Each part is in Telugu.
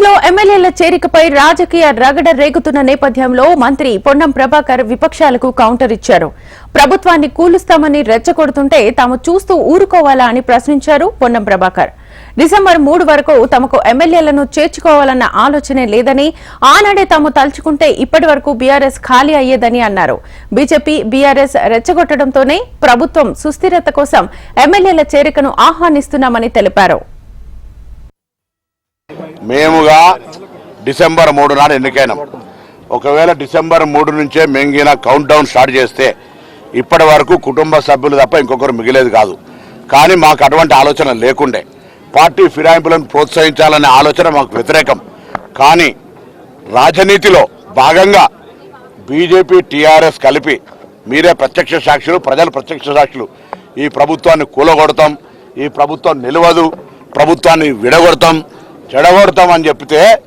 ఎమ్మెల్యేల చేరికపై రాజకీయ రగడ రేగుతున్న నేపథ్యంలో మంత్రి పొన్నం ప్రభాకర్ విపక్షాలకు కౌంటర్ ఇచ్చారు. ప్రభుత్వాన్ని కూలుస్తామని రెచ్చగొడుతుంటే తాము చూస్తూ ఊరుకోవాలా అని ప్రశ్నించారు పొన్నం ప్రభాకర్. డిసెంబర్ మూడు వరకు తమకు ఎమ్మెల్యేలను చేర్చుకోవాలన్న ఆలోచనే లేదని ఆనాడే తాము తలుచుకుంటే ఇప్పటి వరకు బీఆర్ఎస్ ఖాళీ అయ్యేదని అన్నారు. బీజేపీ బీఆర్ఎస్ రెచ్చగొట్టడంతోనే ప్రభుత్వం సుస్థిరత కోసం ఎమ్మెల్యేల చేరికను ఆహ్వానిస్తున్నామని తెలిపారు. మేముగా డిసెంబర్ మూడు నాడు ఎన్నికైనాం. ఒకవేళ డిసెంబర్ మూడు నుంచే మెంగిన కౌంట్ డౌన్ స్టార్ట్ చేస్తే ఇప్పటి వరకు కుటుంబ సభ్యులు తప్ప ఇంకొకరు మిగిలేదు కాదు. కానీ మాకు అటువంటి ఆలోచన లేకుండే. పార్టీ ఫిరాయింపులను ప్రోత్సహించాలనే ఆలోచన మాకు వ్యతిరేకం. కానీ రాజనీతిలో భాగంగా బీజేపీ టీఆర్ఎస్ కలిపి మీరే ప్రత్యక్ష సాక్షులు ప్రజలు ప్రత్యక్ష సాక్షులు. ఈ ప్రభుత్వాన్ని కూలగొడతాం ఈ ప్రభుత్వం నిలవదు ప్రభుత్వాన్ని విడగొడతాం. చెడగొడతామని చెప్తే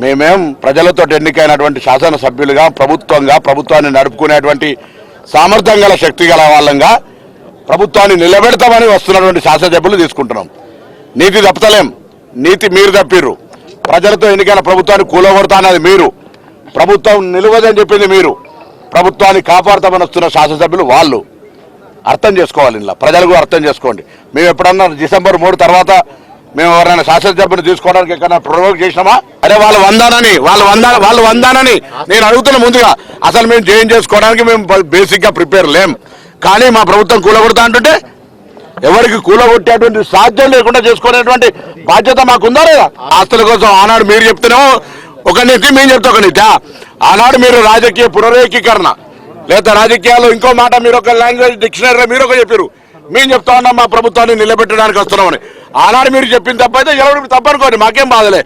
మేమేం ప్రజలతో ఎన్నికైనటువంటి శాసనసభ్యులుగా ప్రభుత్వంగా ప్రభుత్వాన్ని నడుపుకునేటువంటి సామర్థ్యం గల శక్తి గల వాళ్ళంగా ప్రభుత్వాన్ని నిలబెడతామని వస్తున్నటువంటి శాసనసభ్యులు తీసుకుంటున్నాం. నీతి తప్పతలేం. నీతి మీరు తప్పిర్రు. ప్రజలతో ఎన్నికైన ప్రభుత్వాన్ని కూలగొడతా అన్నది మీరు. ప్రభుత్వం నిలవదని చెప్పింది మీరు. ప్రభుత్వాన్ని కాపాడతామని వస్తున్న శాసనసభ్యులు వాళ్ళు. అర్థం చేసుకోవాలి ఇలా ప్రజలు కూడా అర్థం చేసుకోండి. మేము ఎప్పుడన్నా డిసెంబర్ మూడు తర్వాత మేము ఎవరైనా శాసనసభ్యుని తీసుకోవడానికి ఎక్కడ ప్రొవోక్ చేసినామా? అరే వాళ్ళు వందానని వాళ్ళు వందా వాళ్ళు వందానని నేను అడుగుతున్నా ముందుగా అసలు మేము జాయిన్ చేసుకోవడానికి మేము బేసిక్గా ప్రిపేర్ లేం. కానీ మా ప్రభుత్వం కూలగొడతా అంటుంటే ఎవరికి కూలగొట్టేటువంటి సాధ్యం లేకుండా చేసుకునేటువంటి బాధ్యత మాకుందా లేదా? ఆస్తుల కోసం ఆనాడు మీరు చెప్తున్నాము ఒక నీతి మేము చెప్తే ఒక నీతి? ఆనాడు మీరు రాజకీయ పునరేకీకరణ లేదా రాజకీయాల్లో ఇంకో మాట మీరు ఒక లాంగ్వేజ్ డిక్షనరీలో మీరు ఒక చెప్పారు మేము చెప్తా ఉన్నాం మా ప్రభుత్వాన్ని నిలబెట్టడానికి వస్తున్నామని. ఆనాడు మీరు చెప్పిన తప్పైతే ఎవరు తప్పనుకోండి మాకేం బాధలే.